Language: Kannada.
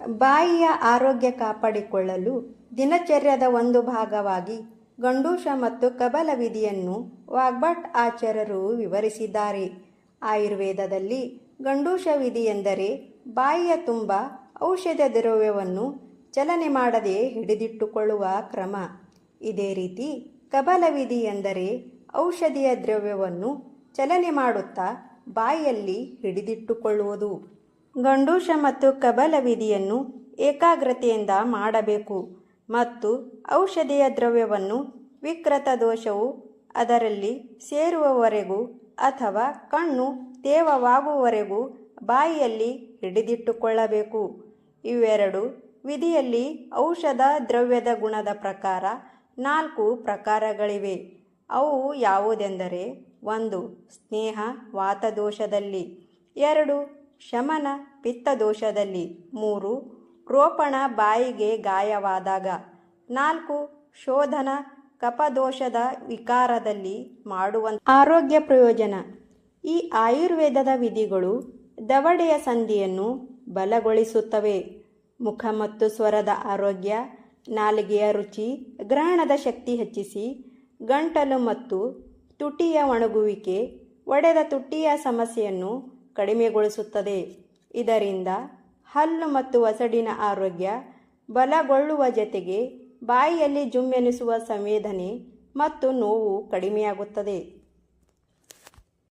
ಬಾಯಿಯ ಆರೋಗ್ಯ ಕಾಪಾಡಿಕೊಳ್ಳಲು ದಿನಚರ್ಯದ ಒಂದು ಭಾಗವಾಗಿ ಗಂಡೂಷ ಮತ್ತು ಕಬಲ ವಿಧಿಯನ್ನು ವಾಗ್ಭಟ್ ಆಚಾರ್ಯರು ವಿವರಿಸಿದ್ದಾರೆ. ಆಯುರ್ವೇದದಲ್ಲಿ ಗಂಡೂಷ ವಿಧಿ ಎಂದರೆ ಬಾಯಿಯ ತುಂಬ ಔಷಧ ದ್ರವ್ಯವನ್ನು ಚಲನೆ ಮಾಡದೆ ಹಿಡಿದಿಟ್ಟುಕೊಳ್ಳುವ ಕ್ರಮ. ಇದೇ ರೀತಿ ಕಬಲ ವಿಧಿ ಎಂದರೆ ಔಷಧಿಯ ದ್ರವ್ಯವನ್ನು ಚಲನೆ ಮಾಡುತ್ತಾ ಬಾಯಿಯಲ್ಲಿ ಹಿಡಿದಿಟ್ಟುಕೊಳ್ಳುವುದು. ಗಂಡೂಷ ಮತ್ತು ಕಬಲ ವಿಧಿಯನ್ನು ಏಕಾಗ್ರತೆಯಿಂದ ಮಾಡಬೇಕು ಮತ್ತು ಔಷಧಿಯ ದ್ರವ್ಯವನ್ನು ವಿಕೃತ ದೋಷವು ಅದರಲ್ಲಿ ಸೇರುವವರೆಗೂ ಅಥವಾ ಕಣ್ಣು ತೇವವಾಗುವವರೆಗೂ ಬಾಯಿಯಲ್ಲಿ ಹಿಡಿದಿಟ್ಟುಕೊಳ್ಳಬೇಕು. ಇವೆರಡು ವಿಧಿಯಲ್ಲಿ ಔಷಧ ದ್ರವ್ಯದ ಗುಣದ ಪ್ರಕಾರ ನಾಲ್ಕು ಪ್ರಕಾರಗಳಿವೆ. ಅವು ಯಾವುದೆಂದರೆ, ಒಂದು, ಸ್ನೇಹ ವಾತದೋಷದಲ್ಲಿ, ಎರಡು ಶಮನ ಪಿತ್ತದೋಷದಲ್ಲಿ ಮೂರು, ರೋಪಣ ಬಾಯಿಗೆ ಗಾಯವಾದಾಗ ನಾಲ್ಕು, ಶೋಧನ ಕಪದೋಷದ ವಿಕಾರದಲ್ಲಿ ಮಾಡುವಂತ ಆರೋಗ್ಯ ಪ್ರಯೋಜನ. ಈ ಆಯುರ್ವೇದದ ವಿಧಿಗಳು ದವಡೆಯ ಸಂಧಿಯನ್ನು ಬಲಗೊಳಿಸುತ್ತವೆ. ಮುಖ ಮತ್ತು ಸ್ವರದ ಆರೋಗ್ಯ, ನಾಲಿಗೆಯ ರುಚಿ, ಗ್ರಹಣದ ಶಕ್ತಿ ಹೆಚ್ಚಿಸಿ, ಗಂಟಲು ಮತ್ತು ತುಟಿಯ ಒಣಗುವಿಕೆ, ಒಡೆದ ತುಟಿಯ ಸಮಸ್ಯೆಯನ್ನು ಕಡಿಮೆಗೊಳಿಸುತ್ತದೆ. ಇದರಿಂದ ಹಲ್ಲು ಮತ್ತು ಒಸಡಿನ ಆರೋಗ್ಯ ಬಲಗೊಳ್ಳುವ ಜೊತೆಗೆ ಬಾಯಿಯಲ್ಲಿ ಜುಮ್ಮೆನಿಸುವ ಸಂವೇದನೆ ಮತ್ತು ನೋವು ಕಡಿಮೆಯಾಗುತ್ತದೆ.